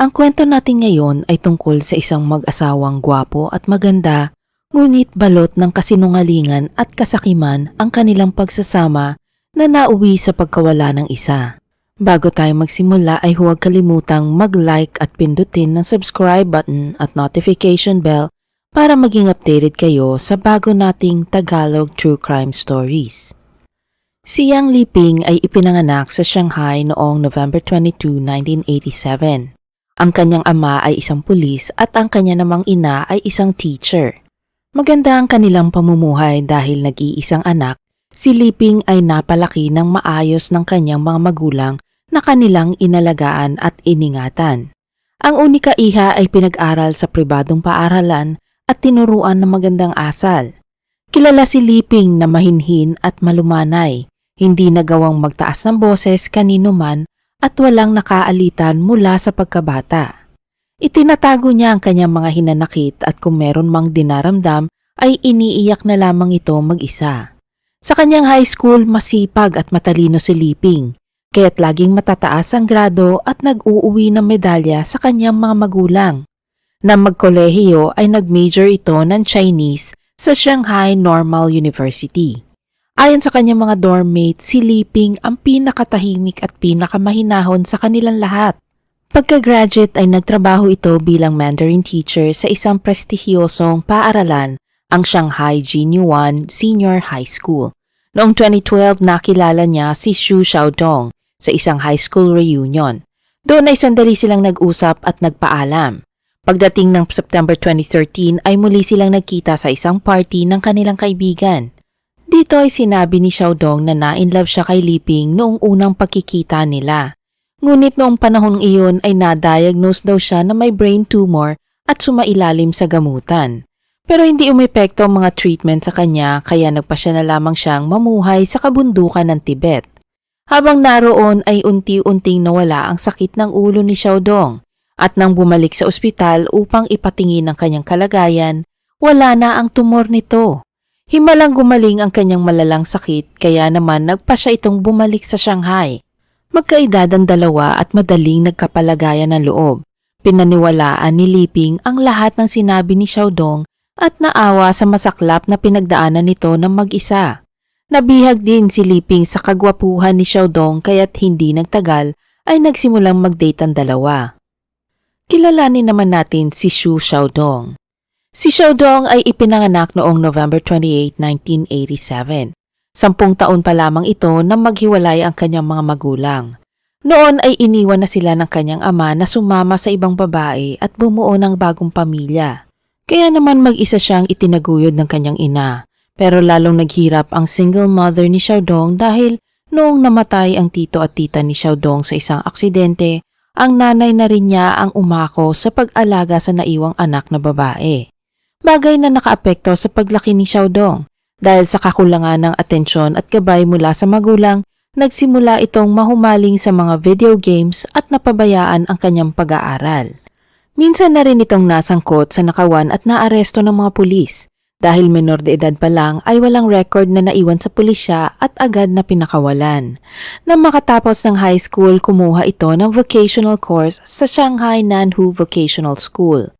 Ang kwento natin ngayon ay tungkol sa isang mag-asawang gwapo at maganda, ngunit balot ng kasinungalingan at kasakiman ang kanilang pagsasama na nauwi sa pagkawala ng isa. Bago tayo magsimula ay huwag kalimutang mag-like at pindutin ng subscribe button at notification bell para maging updated kayo sa bago nating Tagalog True Crime Stories. Si Yang Liping ay ipinanganak sa Shanghai noong November 22, 1987. Ang kanyang ama ay isang pulis at ang kanya namang ina ay isang teacher. Maganda ang kanilang pamumuhay dahil nag-iisang anak, si Liping ay napalaki ng maayos ng kanyang mga magulang na kanilang inalagaan at iningatan. Ang unika iha ay pinag-aral sa pribadong paaralan at tinuruan ng magandang asal. Kilala si Liping na mahinhin at malumanay, hindi nagawang magtaas ng boses kanino man at walang nakaalitan mula sa pagkabata. Itinatago niya ang kanyang mga hinanakit at kung meron mang dinaramdam ay iniiyak na lamang ito mag-isa. Sa kanyang high school, masipag at matalino si Liping, kaya't laging matataas ang grado at nag-uuwi ng medalya sa kanyang mga magulang. Nang magkolehiyo ay nag-major ito ng Chinese sa Shanghai Normal University. Ayon sa kanyang mga dorm mates, si Liping ang pinakatahimik at pinakamahinahon sa kanilang lahat. Pagka-graduate ay nagtrabaho ito bilang Mandarin teacher sa isang prestihiyosong paaralan, ang Shanghai Jinyuan Senior High School. Noong 2012, nakilala niya si Xu Xiaodong sa isang high school reunion. Doon ay sandali silang nag-usap at nagpaalam. Pagdating ng September 2013 ay muli silang nagkita sa isang party ng kanilang kaibigan. Dito ay sinabi ni Xiaodong na na-inlove siya kay Liping noong unang pagkikita nila. Ngunit noong panahong iyon ay na-diagnose daw siya na may brain tumor at sumailalim sa gamutan. Pero hindi umepekto ang mga treatment sa kanya kaya nagpasya na lamang siyang mamuhay sa kabundukan ng Tibet. Habang naroon ay unti-unting nawala ang sakit ng ulo ni Xiaodong at nang bumalik sa ospital upang ipatingin ang kanyang kalagayan, wala na ang tumor nito. Himalang gumaling ang kanyang malalang sakit kaya naman nagpa siya itong bumalik sa Shanghai. Magkaedad ang dalawa at madaling nagkapalagayan ng loob. Pinaniwalaan ni Liping ang lahat ng sinabi ni Xiaodong at naawa sa masaklap na pinagdaanan nito ng mag-isa. Nabihag din si Liping sa kagwapuhan ni Xiaodong kaya't hindi nagtagal ay nagsimulang mag-date ang dalawa. Kilalanin naman natin si Xu Xiaodong. Si Xiaodong ay ipinanganak noong November 28, 1987. Sampung taon pa lamang ito nang maghiwalay ang kanyang mga magulang. Noon ay iniwan na sila ng kanyang ama na sumama sa ibang babae at bumuo ng bagong pamilya. Kaya naman mag-isa siyang itinaguyod ng kanyang ina. Pero lalong naghirap ang single mother ni Xiaodong dahil noong namatay ang tito at tita ni Xiaodong sa isang aksidente, ang nanay na rin niya ang umako sa pag-alaga sa naiwang anak na babae bagay na nakaapekto sa paglaki ni Xiaodong. Dahil sa kakulangan ng atensyon at gabay mula sa magulang, nagsimula itong mahumaling sa mga video games at napabayaan ang kanyang pag-aaral. Minsan na rin itong nasangkot sa nakawan at naaresto ng mga pulis. Dahil menor de edad pa lang ay walang record na naiwan sa pulisya at agad na pinakawalan. Nang makatapos ng high school, kumuha ito ng vocational course sa Shanghai Nanhu Vocational School.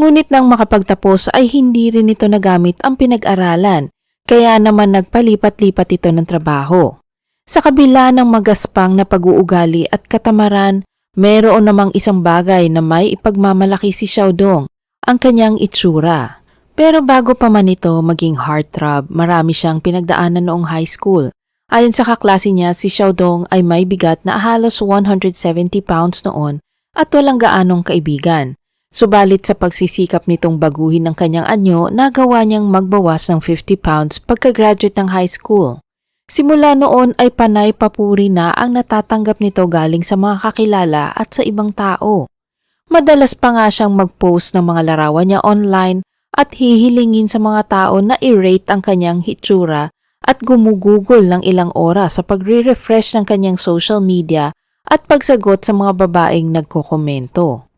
Ngunit nang makapagtapos ay hindi rin ito nagamit ang pinag-aralan, kaya naman nagpalipat-lipat ito ng trabaho. Sa kabila ng magaspang na pag-uugali at katamaran, meron namang isang bagay na may ipagmamalaki si Xiaodong, ang kanyang itsura. Pero bago pa man ito maging heartthrob, marami siyang pinagdaanan noong high school. Ayon sa kaklase niya, si Xiaodong ay may bigat na halos 170 pounds noon at walang gaanong kaibigan. Subalit sa pagsisikap nitong baguhin ng kanyang anyo, nagawa niyang magbawas ng 50 pounds pagka-graduate ng high school. Simula noon ay panay papuri na ang natatanggap nito galing sa mga kakilala at sa ibang tao. Madalas pa nga siyang mag-post ng mga larawan niya online at hihilingin sa mga tao na i-rate ang kanyang hitsura at gumugugol ng ilang oras sa pagre-refresh ng kanyang social media at pagsagot sa mga babaeng nagkokomento.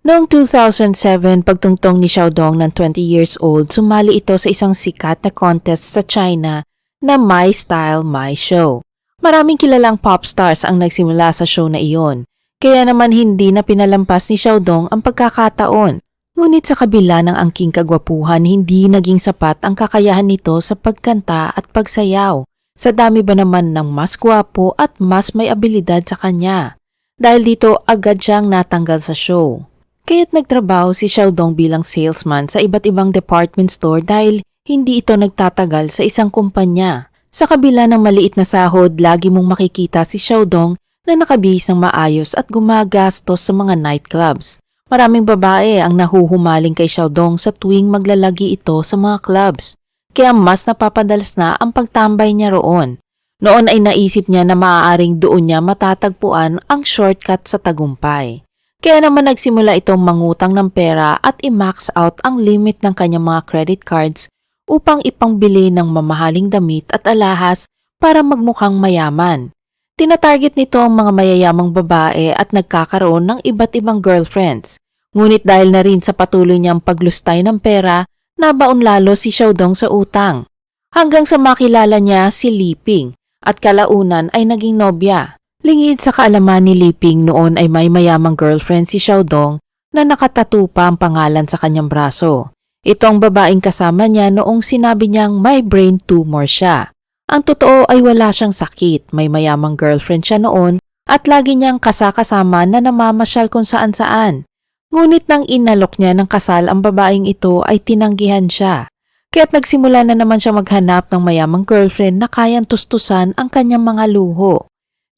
Noong 2007, pagtungtong ni Xiaodong ng 20 years old, sumali ito sa isang sikat na contest sa China na My Style, My Show. Maraming kilalang pop stars ang nagsimula sa show na iyon. Kaya naman hindi na pinalampas ni Xiaodong ang pagkakataon. Ngunit sa kabila ng angking kagwapuhan, hindi naging sapat ang kakayahan nito sa pagkanta at pagsayaw. Sa dami ba naman ng mas gwapo at mas may abilidad sa kanya. Dahil dito agad siyang natanggal sa show. Kaya't nagtrabaho si Xiaodong bilang salesman sa iba't ibang department store dahil hindi ito nagtatagal sa isang kumpanya. Sa kabila ng maliit na sahod, lagi mong makikita si Xiaodong na nakabihis ng maayos at gumagastos sa mga nightclubs. Maraming babae ang nahuhumaling kay Xiaodong sa tuwing maglalagi ito sa mga clubs. Kaya mas napapadalas na ang pagtambay niya roon. Noon ay naisip niya na maaaring doon niya matatagpuan ang shortcut sa tagumpay. Kaya naman nagsimula itong mangutang ng pera at i-max out ang limit ng kanyang mga credit cards upang ipangbili ng mamahaling damit at alahas para magmukhang mayaman. Tinatarget nito ang mga mayayamang babae at nagkakaroon ng iba't ibang girlfriends. Ngunit dahil na rin sa patuloy niyang paglustay ng pera, nabaon lalo si Xiaodong sa utang. Hanggang sa makilala niya si Liping at kalaunan ay naging nobya. Lingid sa kaalaman ni Liping noon ay may mayamang girlfriend si Xiaodong na nakatato pa ang pangalan sa kanyang braso. Ito ang babaeng kasama niya noong sinabi niyang may brain tumor siya. Ang totoo ay wala siyang sakit, may mayamang girlfriend siya noon at lagi niyang kasakasama na namamasyal kung saan saan. Ngunit nang inalok niya ng kasal ang babaeng ito ay tinanggihan siya. Kaya't nagsimula na naman siya maghanap ng mayamang girlfriend na kayang tustusan ang kanyang mga luho.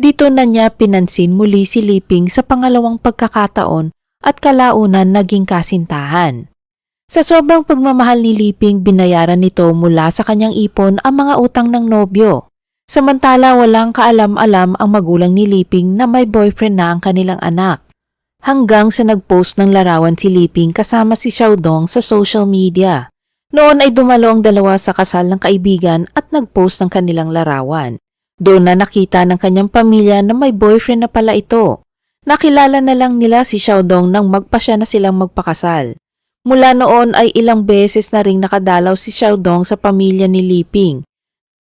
Dito na niya pinansin muli si Liping sa pangalawang pagkakataon at kalaunan naging kasintahan. Sa sobrang pagmamahal ni Liping, binayaran nito mula sa kanyang ipon ang mga utang ng nobyo. Samantala walang kaalam-alam ang magulang ni Liping na may boyfriend na ang kanilang anak. Hanggang sa nag-post ng larawan si Liping kasama si Xiaodong sa social media. Noon ay dumalo ang dalawa sa kasal ng kaibigan at nag-post ng kanilang larawan. Doon na nakita ng kanyang pamilya na may boyfriend na pala ito. Nakilala na lang nila si Xiaodong nang magpasya na silang magpakasal. Mula noon ay ilang beses na ring nakadalaw si Xiaodong sa pamilya ni Liping.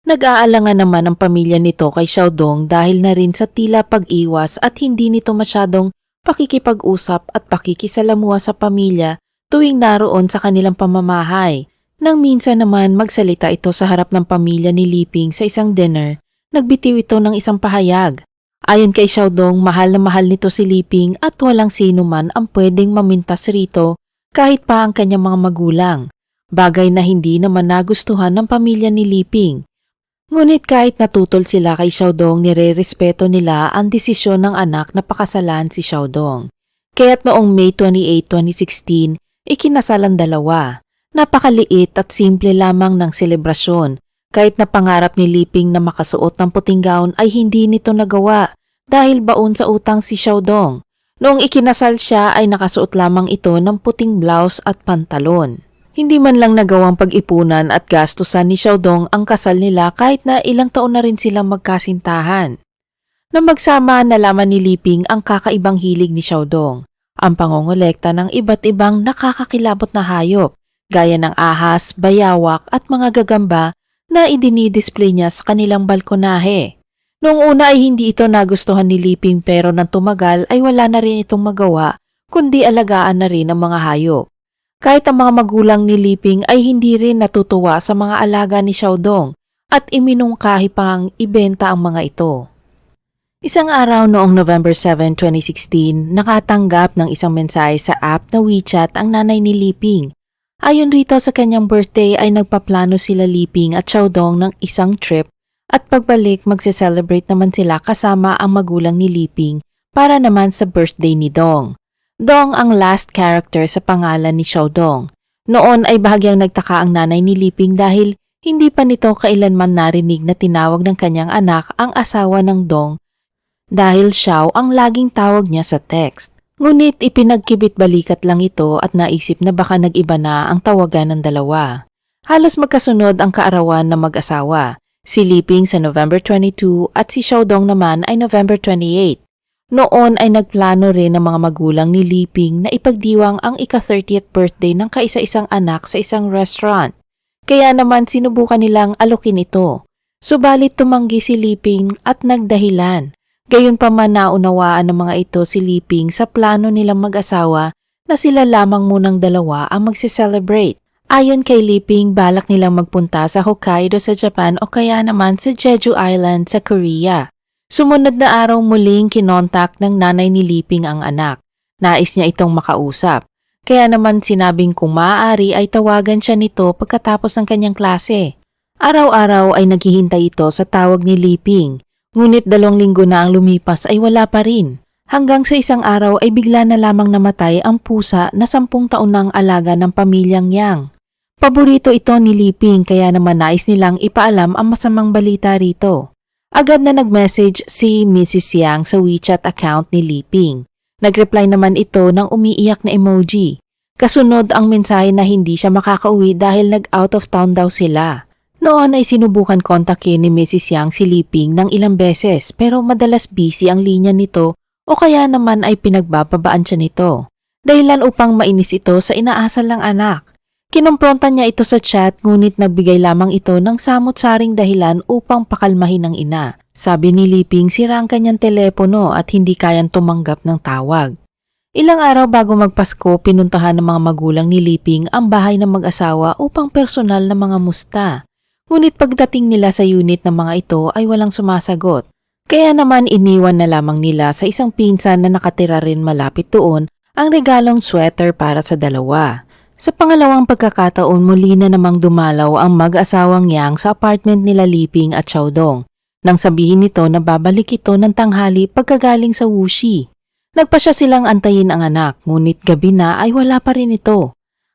Nag-aalangan naman ang pamilya nito kay Xiaodong dahil na rin sa tila pag-iwas at hindi nito masyadong pakikipag-usap at pakikisalamuha sa pamilya tuwing naroon sa kanilang pamamahay. Nang minsan naman magsalita ito sa harap ng pamilya ni Liping sa isang dinner, nagbitiw ito ng isang pahayag. Ayon kay Xiaodong, mahal na mahal nito si Liping at walang sino man ang pwedeng mamintas rito kahit pa ang kanyang mga magulang. Bagay na hindi naman nagustuhan ng pamilya ni Liping. Ngunit kahit natutol sila kay Xiaodong, nire-respeto nila ang desisyon ng anak na pakasalan si Xiaodong. Kaya't noong May 28, 2016, ikinasal ang dalawa. Napakaliit at simple lamang ng selebrasyon. Kahit na pangarap ni Liping na makasuot ng puting gown ay hindi nito nagawa dahil baon sa utang si Xiaodong. Noong ikinasal siya ay nakasuot lamang ito ng puting blouse at pantalon. Hindi man lang nagawang pag-ipunan at gastusan ni Xiaodong ang kasal nila kahit na ilang taon na rin silang magkasintahan. Nang magsama, nalaman ni Liping ang kakaibang hilig ni Xiaodong, ang pangongolekta ng iba't ibang nakakakilabot na hayop, gaya ng ahas, bayawak at mga gagamba na idinidisplay niya sa kanilang balkonahe. Noong una ay hindi ito nagustuhan ni Liping pero nang tumagal ay wala na rin itong magawa kundi alagaan na rin ang mga hayop. Kahit ang mga magulang ni Liping ay hindi rin natutuwa sa mga alaga ni Xiaodong at iminungkahi pang ibenta ang mga ito. Isang araw noong November 7, 2016, nakatanggap ng isang mensahe sa app na WeChat ang nanay ni Liping. Ayon rito sa kanyang birthday ay nagpaplano sila Liping at Xiaodong ng isang trip at pagbalik magse-celebrate naman sila kasama ang magulang ni Liping para naman sa birthday ni Dong. Dong ang last character sa pangalan ni Xiaodong. Noon ay bahagyang nagtaka ang nanay ni Liping dahil hindi pa nito kailanman narinig na tinawag ng kanyang anak ang asawa ng Dong dahil Xiao ang laging tawag niya sa text. Ngunit ipinagkibit balikat lang ito at naisip na baka nag-iba na ang tawagan ng dalawa. Halos magkasunod ang kaarawan ng mag-asawa. Si Liping sa November 22 at si Xiaodong naman ay November 28. Noon ay nagplano rin ng mga magulang ni Liping na ipagdiwang ang ika-30th birthday ng kaisa-isang anak sa isang restaurant. Kaya naman sinubukan nilang alokin ito. Subalit tumanggi si Liping at nagdahilan. Gayon pa man naunawaan ng mga ito si Liping sa plano nilang mag-asawa na sila lamang munang dalawa ang magse-celebrate. Ayon kay Liping, balak nilang magpunta sa Hokkaido sa Japan o kaya naman sa Jeju Island sa Korea. Sumunod na araw muling kinontak ng nanay ni Liping ang anak. Nais niya itong makausap. Kaya naman sinabing kung maaari ay tawagan siya nito pagkatapos ng kanyang klase. Araw-araw ay naghihintay ito sa tawag ni Liping. Ngunit dalawang linggo na ang lumipas ay wala pa rin. Hanggang sa isang araw ay bigla na lamang namatay ang pusa na sampung taon na ang alaga ng pamilyang Yang. Paborito ito ni Liping kaya naman nais nilang ipaalam ang masamang balita rito. Agad na nag-message si Mrs. Yang sa WeChat account ni Liping. Nag-reply naman ito ng umiiyak na emoji. Kasunod ang mensahe na hindi siya makakauwi dahil nag-out of town daw sila. Noon ay sinubukan kontakin ni Mrs. Yang si Liping ng ilang beses pero madalas busy ang linya nito o kaya naman ay pinagbababaan siya nito. Dahilan upang mainis ito sa inaasal ng anak. Kinumpronta niya ito sa chat ngunit nagbigay lamang ito ng samot-saring dahilan upang pakalmahin ng ina. Sabi ni Liping sira ang kanyang telepono at hindi kayang tumanggap ng tawag. Ilang araw bago magpasko, pinuntahan ng mga magulang ni Liping ang bahay ng mag-asawa upang personal na mga musta. Ngunit pagdating nila sa unit ng mga ito ay walang sumasagot. Kaya naman iniwan na lamang nila sa isang pinsan na nakatira rin malapit doon ang regalong sweater para sa dalawa. Sa pangalawang pagkakataon muli na namang dumalaw ang mag-asawang yang sa apartment nila Liping at Xiaodong. Nang sabihin nito na babalik ito ng tanghali pagkagaling sa Wuxi. Nagpa siya silang antayin ang anak, ngunit gabi na ay wala pa rin ito.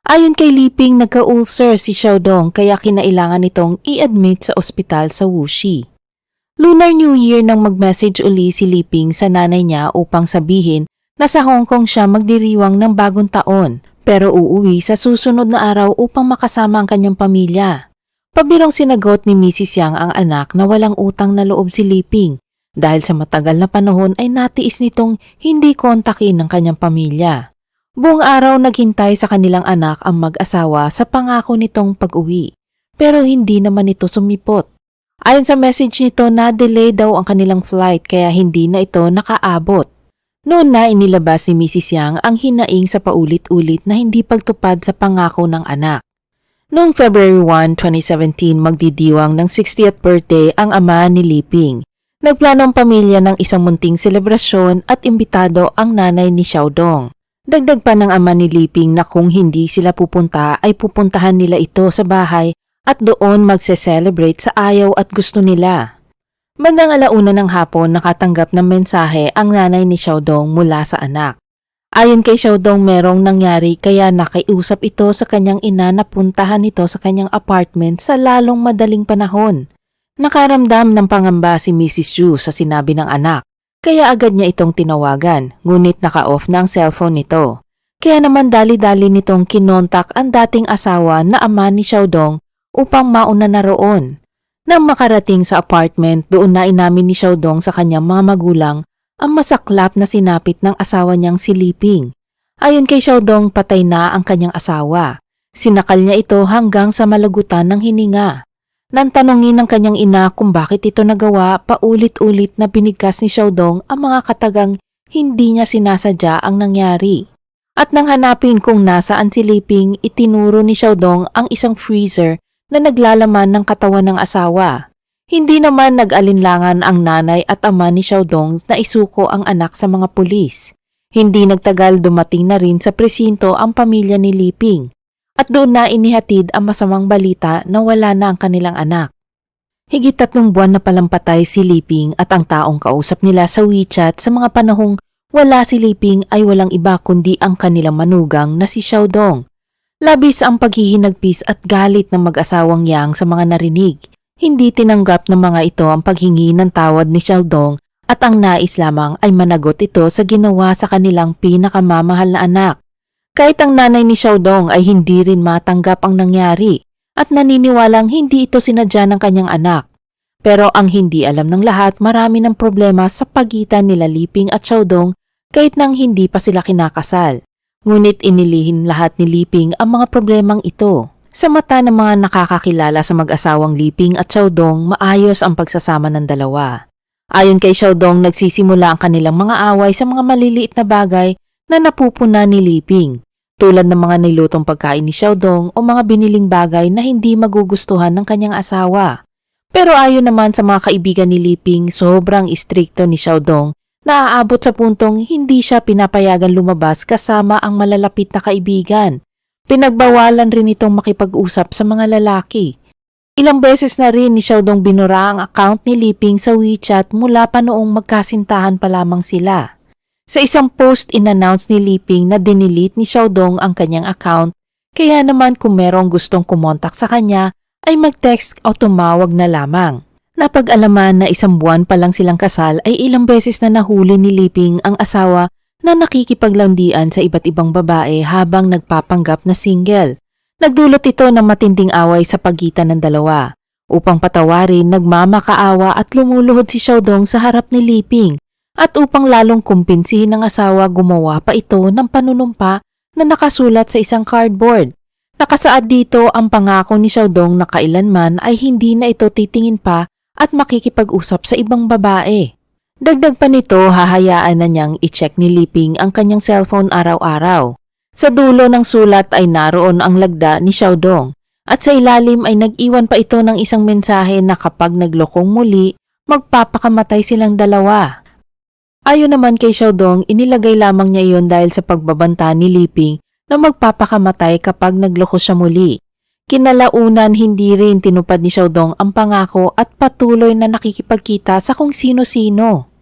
Ayon kay Liping, nagka-ulcer si Xiaodong kaya kinailangan itong i-admit sa ospital sa Wuxi. Lunar New Year nang mag-message uli si Liping sa nanay niya upang sabihin na sa Hong Kong siya magdiriwang ng bagong taon pero uuwi sa susunod na araw upang makasama ang kanyang pamilya. Pabirong sinagot ni Mrs. Yang ang anak na walang utang na loob si Liping dahil sa matagal na panahon ay natiis nitong hindi kontakin ng kanyang pamilya. Buong araw naghintay sa kanilang anak ang mag-asawa sa pangako nitong pag-uwi pero hindi naman ito sumipot. Ayon sa message nito na delay daw ang kanilang flight kaya hindi na ito nakaabot. Noon na inilabas ni Mrs. Yang ang hinaing sa paulit-ulit na hindi pagtupad sa pangako ng anak. Noong February 1, 2017, magdidiwang ng 60th birthday ang ama ni Liping. Nagplano ang pamilya ng isang munting selebrasyon at imbitado ang nanay ni Xiaodong. Dagdag pa ng ama ni Liping na kung hindi sila pupunta ay pupuntahan nila ito sa bahay at doon magse-celebrate sa ayaw at gusto nila. Bandang alauna ng hapon nakatanggap ng mensahe ang nanay ni Xiaodong mula sa anak. Ayon kay Xiaodong merong nangyari kaya nakiusap ito sa kanyang ina na puntahan ito sa kanyang apartment sa lalong madaling panahon. Nakaramdam ng pangamba si Mrs. Ju sa sinabi ng anak kaya agad niya itong tinawagan ngunit naka-off na ang cellphone nito. Kaya naman dali-dali nitong kinontak ang dating asawa na ama ni Xiaodong upang mauna na roon. Nang makarating sa apartment, doon na inamin ni Xiaodong sa kanyang mga magulang ang masaklap na sinapit ng asawa niyang si Liping. Ayon kay Xiaodong, patay na ang kanyang asawa. Sinakal niya ito hanggang sa malagutan ng hininga. Nang tanongin ng kanyang ina kung bakit ito nagawa, paulit-ulit na binigkas ni Xiaodong ang mga katagang hindi niya sinasadya ang nangyari. At nang hanapin kung nasaan si Liping, itinuro ni Xiaodong ang isang freezer na naglalaman ng katawan ng asawa. Hindi naman nag-alinlangan ang nanay at ama ni Xiaodong na isuko ang anak sa mga pulis. Hindi nagtagal dumating na rin sa presinto ang pamilya ni Liping at doon na inihatid ang masamang balita na wala na ang kanilang anak. Higit tatlong buwan na palang patay si Liping at ang taong kausap nila sa WeChat sa mga panahong wala si Liping ay walang iba kundi ang kanilang manugang na si Xiaodong. Labis ang paghihinagpis at galit ng mag-asawang Yang sa mga narinig. Hindi tinanggap ng mga ito ang paghingi ng tawad ni Xiaodong at ang nais lamang ay managot ito sa ginawa sa kanilang pinakamamahal na anak. Kahit ang nanay ni Xiaodong ay hindi rin matanggap ang nangyari at naniniwalang hindi ito sinadya ng kanyang anak. Pero ang hindi alam ng lahat marami ng problema sa pagitan nila Liping at Xiaodong kahit nang hindi pa sila kinakasal. Ngunit inilihin lahat ni Liping ang mga problemang ito. Sa mata ng mga nakakakilala sa mag-asawang Liping at Xiaodong, maayos ang pagsasama ng dalawa. Ayon kay Xiaodong, nagsisimula ang kanilang mga away sa mga maliliit na bagay na napupuna ni Liping, tulad ng mga nilutong pagkain ni Xiaodong o mga biniling bagay na hindi magugustuhan ng kanyang asawa. Pero ayon naman sa mga kaibigan ni Liping, sobrang istrikto ni Xiaodong na aabot sa puntong hindi siya pinapayagan lumabas kasama ang malalapit na kaibigan. Pinagbawalan rin itong makipag-usap sa mga lalaki. Ilang beses na rin ni Xiaodong binura ang account ni Liping sa WeChat mula pa noong magkasintahan pa lamang sila. Sa isang post in-announce ni Liping na dinilit ni Xiaodong ang kanyang account, kaya naman kung merong gustong kumontak sa kanya ay mag-text o tumawag na lamang. Napag-alaman na isang buwan pa lang silang kasal ay ilang beses na nahuli ni Liping ang asawa na nakikipaglandian sa iba't ibang babae habang nagpapanggap na single. Nagdulot ito ng matinding away sa pagitan ng dalawa. Upang patawarin, nagmamakaawa at lumuluhod si Xiaodong sa harap ni Liping at upang lalong kumpinsihin ng asawa gumawa pa ito ng panunumpa na nakasulat sa isang cardboard. Nakasaad dito ang pangako ni Xiaodong na kailanman ay hindi na ito titingin pa at makikipag-usap sa ibang babae. Dagdag pa nito, hahayaan na niyang i-check ni Liping ang kanyang cellphone araw-araw. Sa dulo ng sulat ay naroon ang lagda ni Xiaodong at sa ilalim ay nag-iwan pa ito ng isang mensahe na kapag naglokong muli, magpapakamatay silang dalawa. Ayon naman kay Xiaodong, inilagay lamang niya iyon dahil sa pagbabanta ni Liping na magpapakamatay kapag nagloko siya muli. Kinalaunan hindi rin tinupad ni Xiaodong ang pangako at patuloy na nakikipagkita sa kung sino-sino.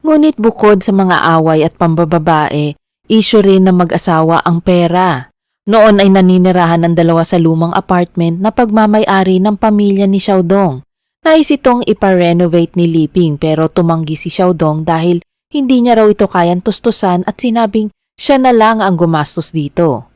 Ngunit bukod sa mga away at pambababae, issue rin na mag-asawa ang pera. Noon ay naninirahan ang dalawa sa lumang apartment na pagmamay-ari ng pamilya ni Xiaodong. Nais itong ipa-renovate ni Liping pero tumanggi si Xiaodong dahil hindi niya raw ito kayang tustusan at sinabing siya na lang ang gumastos dito.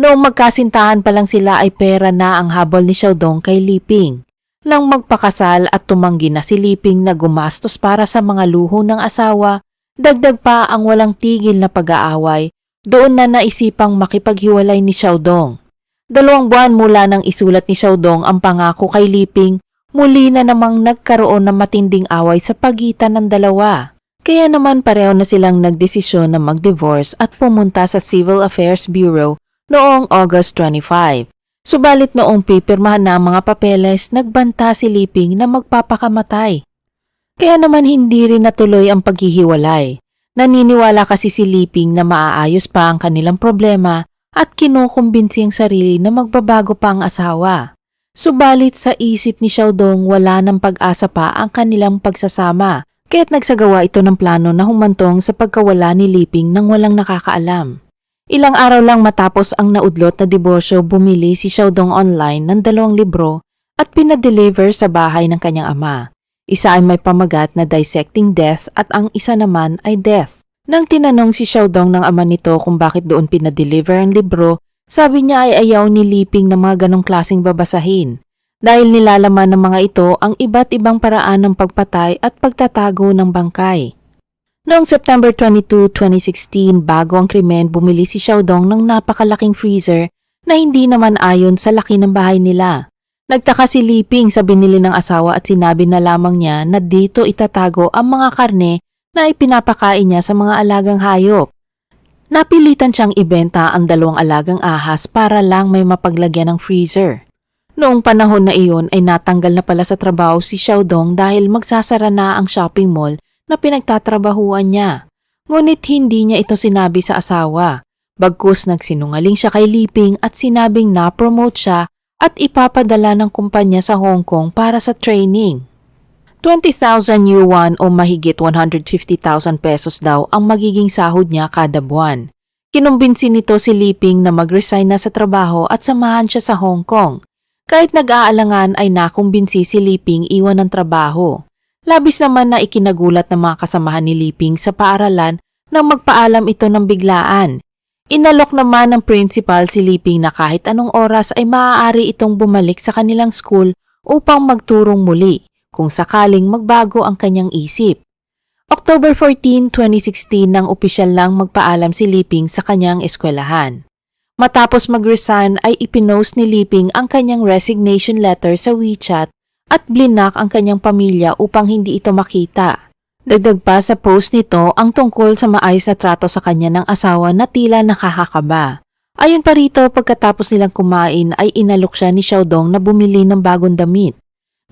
Noong magkasintahan pa lang sila ay pera na ang habol ni Xiaodong kay Liping. Nang magpakasal at tumanggi na si Liping na gumastos para sa mga luho ng asawa, dagdag pa ang walang tigil na pag-aaway, doon na naisipang makipaghiwalay ni Xiaodong. Dalawang buwan mula nang isulat ni Xiaodong ang pangako kay Liping, muli na namang nagkaroon ng matinding away sa pagitan ng dalawa. Kaya naman pareho na silang nagdesisyon na mag-divorce at pumunta sa Civil Affairs Bureau noong August 25. Subalit noong pipirmahan na ang mga papeles, nagbanta si Liping na magpapakamatay. Kaya naman hindi rin natuloy ang paghihiwalay. Naniniwala kasi si Liping na maaayos pa ang kanilang problema at kinukumbinsi ang sarili na magbabago pa ang asawa. Subalit sa isip ni Xiaodong wala ng pag-asa pa ang kanilang pagsasama kaya't nagsagawa ito ng plano na humantong sa pagkawala ni Liping nang walang nakakaalam. Ilang araw lang matapos ang naudlot na diborsyo, bumili si Xiaodong online ng dalawang libro at pinadeliver sa bahay ng kanyang ama. Isa ay may pamagat na Dissecting Death at ang isa naman ay Death. Nang tinanong si Xiaodong ng ama nito kung bakit doon pinadeliver ang libro, sabi niya ay ayaw ni Liping ng mga ganong klaseng babasahin. Dahil nilalaman ng mga ito ang iba't ibang paraan ng pagpatay at pagtatago ng bangkay. Noong September 22, 2016, bago ang krimen, bumili si Xiaodong ng napakalaking freezer na hindi naman ayon sa laki ng bahay nila. Nagtaka si Liping sa binili ng asawa at sinabi na lamang niya na dito itatago ang mga karne na ipinapakain niya sa mga alagang hayop. Napilitan siyang ibenta ang dalawang alagang ahas para lang may mapaglagyan ng freezer. Noong panahon na iyon ay natanggal na pala sa trabaho si Xiaodong dahil magsasara na ang shopping mall na pinagtatrabahuan niya. Ngunit hindi niya ito sinabi sa asawa. Bagkus nagsinungaling siya kay Liping at sinabing na-promote siya at ipapadala ng kumpanya sa Hong Kong para sa training. 20,000 yuan o mahigit 150,000 pesos daw ang magiging sahod niya kada buwan. Kinumbinsi nito si Liping na mag-resign na sa trabaho at samahan siya sa Hong Kong. Kahit nag-aalangan ay nakumbinsi si Liping iwan ng trabaho. Labis naman na ikinagulat ng mga kasamahan ni Liping sa paaralan nang magpaalam ito ng biglaan. Inalok naman ng principal si Liping na kahit anong oras ay maaari itong bumalik sa kanilang school upang magturong muli kung sakaling magbago ang kanyang isip. October 14, 2016 nang opisyal lang magpaalam si Liping sa kanyang eskwelahan. Matapos mag-resign ay ipinost ni Liping ang kanyang resignation letter sa WeChat at blinak ang kanyang pamilya upang hindi ito makita. Dagdag pa sa post nito ang tungkol sa maayos na trato sa kanya ng asawa na tila nakakakaba. Ayon pa rito, pagkatapos nilang kumain ay inalok siya ni Xiaodong na bumili ng bagong damit.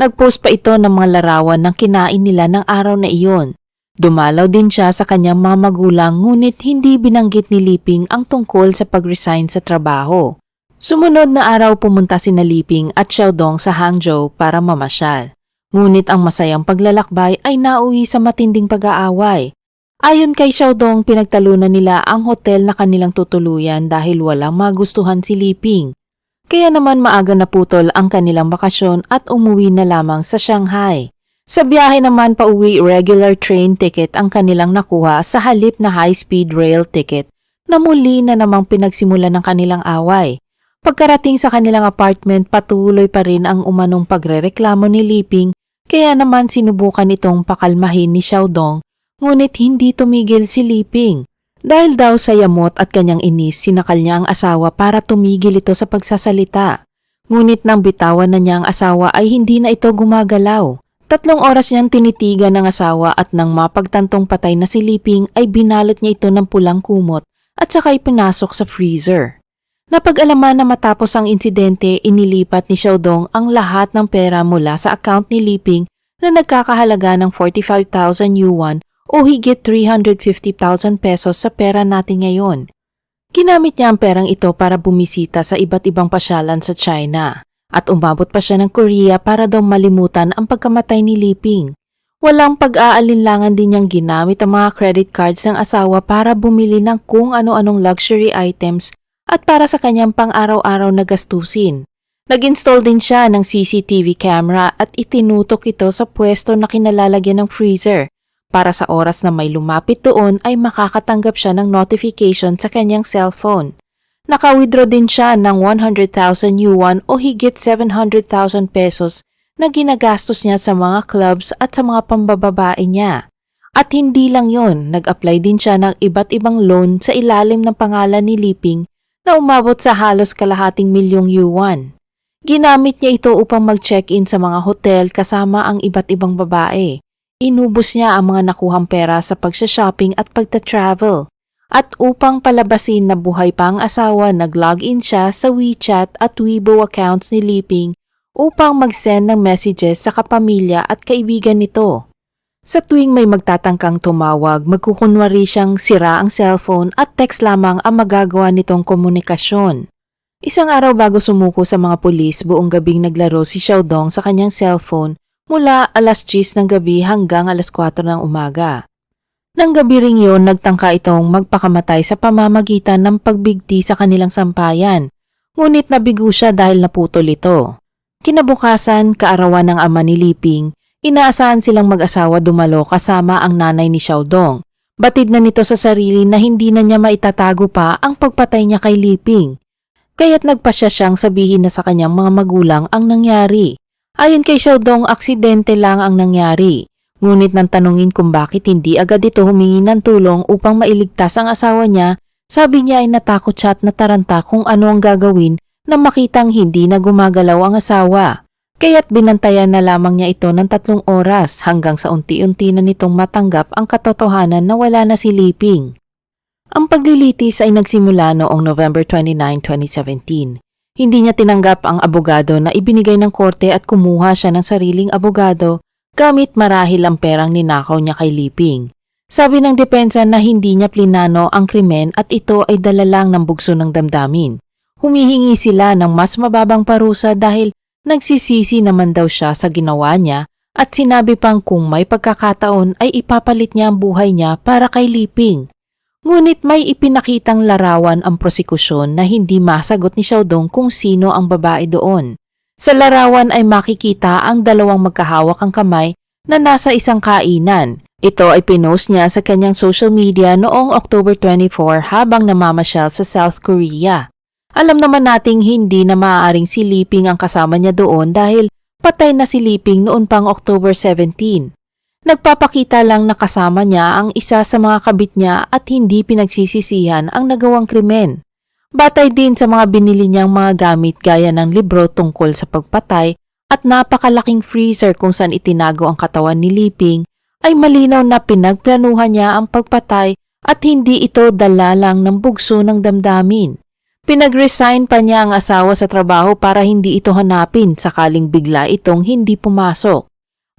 Nagpost pa ito ng mga larawan ng kinain nila ng araw na iyon. Dumalaw din siya sa kanyang mga magulang ngunit hindi binanggit ni Liping ang tungkol sa pag-resign sa trabaho. Sumunod na araw pumunta si Naliping at Xiaodong sa Hangzhou para mamasyal. Ngunit ang masayang paglalakbay ay nauwi sa matinding pag-aaway. Ayon kay Xiaodong, pinagtalunan nila ang hotel na kanilang tutuluyan dahil walang magustuhan si Liping. Kaya naman maaga naputol ang kanilang bakasyon at umuwi na lamang sa Shanghai. Sa biyahe naman pauwi regular train ticket ang kanilang nakuha sa halip na high-speed rail ticket na muli na namang pinagsimulan ng kanilang away. Pagkarating sa kanilang apartment, patuloy pa rin ang umanong pagrereklamo ni Liping kaya naman sinubukan itong pakalmahin ni Xiaodong ngunit hindi tumigil si Liping. Dahil daw sa yamot at kanyang inis, sinakal niya ang asawa para tumigil ito sa pagsasalita. Ngunit nang bitawan na niya ang asawa ay hindi na ito gumagalaw. Tatlong oras niyang tinitigan ng asawa at nang mapagtantong patay na si Liping ay binalot niya ito ng pulang kumot at saka ipinasok sa freezer. Napag-alaman na matapos ang insidente, inilipat ni Xiaodong ang lahat ng pera mula sa account ni Liping na nagkakahalaga ng 45,000 yuan o higit 350,000 pesos sa pera natin ngayon. Ginamit niya ang perang ito para bumisita sa iba't ibang pasyalan sa China at umabot pa siya ng Korea para daw malimutan ang pagkamatay ni Liping. Walang pag-aalinlangan din niyang ginamit ang mga credit cards ng asawa para bumili ng kung ano-anong luxury items at para sa kanyang pang-araw-araw na gastusin. Nag-install din siya ng CCTV camera at itinutok ito sa pwesto na kinalalagyan ng freezer para sa oras na may lumapit doon ay makakatanggap siya ng notification sa kanyang cellphone. Naka-withdraw din siya ng 100,000 yuan o higit 700,000 pesos na ginagastos niya sa mga clubs at sa mga pambababae niya. At hindi lang yon, nag-apply din siya ng iba't ibang loan sa ilalim ng pangalan ni Liping na umabot sa halos kalahating milyong yuan. Ginamit niya ito upang mag-check-in sa mga hotel kasama ang iba't ibang babae. Inubos niya ang mga nakuhang pera sa pagsha-shopping at pagta-travel. At upang palabasin na buhay pa ang asawa, nag-login siya sa WeChat at Weibo accounts ni Liping upang mag-send ng messages sa kapamilya at kaibigan nito. Sa tuwing may magtatangkang tumawag, magkukunwari siyang sira ang cellphone at text lamang ang magagawa nitong komunikasyon. Isang araw bago sumuko sa mga pulis, buong gabing naglaro si Xiaodong sa kanyang cellphone mula alas 10 ng gabi hanggang alas 4 ng umaga. Nang gabi ring yun, nagtangka itong magpakamatay sa pamamagitan ng pagbigti sa kanilang sampayan. Ngunit nabigo siya dahil naputol ito. Kinabukasan, kaarawan ng ama ni Liping, Inaasahan silang mag-asawa dumalo kasama ang nanay ni Xiaodong. Batid na nito sa sarili na hindi na niya maitatago pa ang pagpatay niya kay Liping. Kaya't nagpasya siyang sabihin na sa kanyang mga magulang ang nangyari. Ayon kay Xiaodong, aksidente lang ang nangyari. Ngunit nang tanungin kung bakit hindi agad ito humingi ng tulong upang mailigtas ang asawa niya, sabi niya ay natakot siya at nataranta kung ano ang gagawin na makitang hindi na gumagalaw ang asawa. Kaya't binantayan na lamang niya ito ng tatlong oras hanggang sa unti-unti na nitong matanggap ang katotohanan na wala na si Liping. Ang paglilitis ay nagsimula noong November 29, 2017. Hindi niya tinanggap ang abogado na ibinigay ng korte at kumuha siya ng sariling abogado gamit marahil ang perang ninakaw niya kay Liping. Sabi ng depensa na hindi niya plinano ang krimen at ito ay dala lang ng bugso ng damdamin. Humihingi sila ng mas mababang parusa dahil Nagsisisi naman daw siya sa ginawa niya at sinabi pang kung may pagkakataon ay ipapalit niya ang buhay niya para kay Liping. Ngunit may ipinakitang larawan ang prosekusyon na hindi masagot ni Xiaodong kung sino ang babae doon. Sa larawan ay makikita ang dalawang magkahawak ang kamay na nasa isang kainan. Ito ay pinost niya sa kanyang social media noong October 24 habang namamasyal sa South Korea. Alam naman nating hindi na maaaring si Liping ang kasama niya doon dahil patay na si Liping noon pang October 17. Nagpapakita lang na kasama niya ang isa sa mga kabit niya at hindi pinagsisisihan ang nagawang krimen. Batay din sa mga binili niyang mga gamit gaya ng libro tungkol sa pagpatay at napakalaking freezer kung saan itinago ang katawan ni Liping ay malinaw na pinagplanuhan niya ang pagpatay at hindi ito dala lang ng bugso ng damdamin. Pinag-resign pa niya ang asawa sa trabaho para hindi ito hanapin sakaling bigla itong hindi pumasok.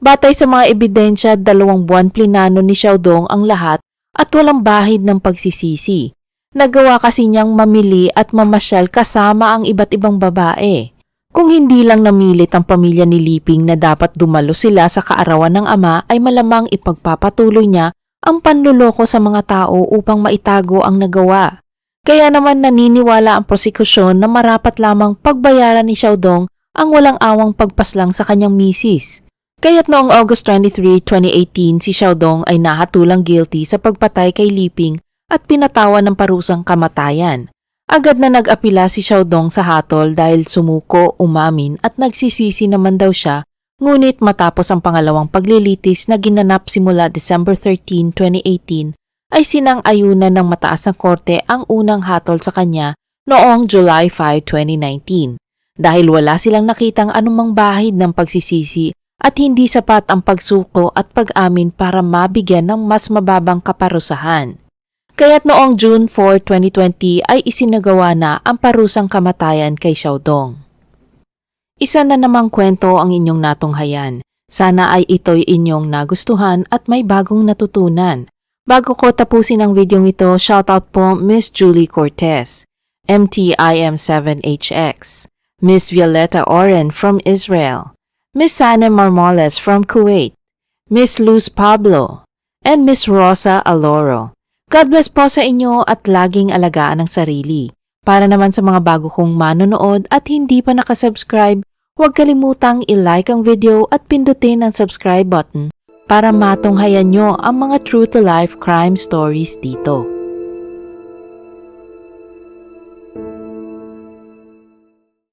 Batay sa mga ebidensya, dalawang buwan plinano ni Xiaodong ang lahat at walang bahid ng pagsisisi. Nagawa kasi niyang mamili at mamasyal kasama ang iba't ibang babae. Kung hindi lang namilit ang pamilya ni Liping na dapat dumalo sila sa kaarawan ng ama ay malamang ipagpapatuloy niya ang panluloko sa mga tao upang maitago ang nagawa. Kaya naman naniniwala ang prosekusyon na marapat lamang pagbayaran ni Xiaodong ang walang awang pagpaslang sa kanyang misis. Kaya't noong August 23, 2018, si Xiaodong ay nahatulang guilty sa pagpatay kay Liping at pinatawan ng parusang kamatayan. Agad na nag-apila si Xiaodong sa hatol dahil sumuko, umamin at nagsisisi naman daw siya, ngunit matapos ang pangalawang paglilitis na ginanap simula December 13, 2018, ay sinang-ayunan ng mataas na korte ang unang hatol sa kanya noong July 5, 2019. Dahil wala silang nakitang anumang bahid ng pagsisisi at hindi sapat ang pagsuko at pag-amin para mabigyan ng mas mababang kaparusahan. Kaya't noong June 4, 2020 ay isinagawa na ang parusang kamatayan kay Xiaodong. Isa na namang kwento ang inyong natunghayan. Sana ay ito'y inyong nagustuhan at may bagong natutunan. Bago ko tapusin ang videong ito, shoutout po Miss Julie Cortez, MTIM7HX, Miss Violeta Oren from Israel, Miss Sana Marmoles from Kuwait, Miss Luz Pablo, and Miss Rosa Aloro. God bless po sa inyo at laging alagaan ang sarili. Para naman sa mga bago kong manonood at hindi pa nakasubscribe, huwag kalimutang i-like ang video at pindutin ang subscribe button para matunghayan nyo ang mga true-to-life crime stories dito.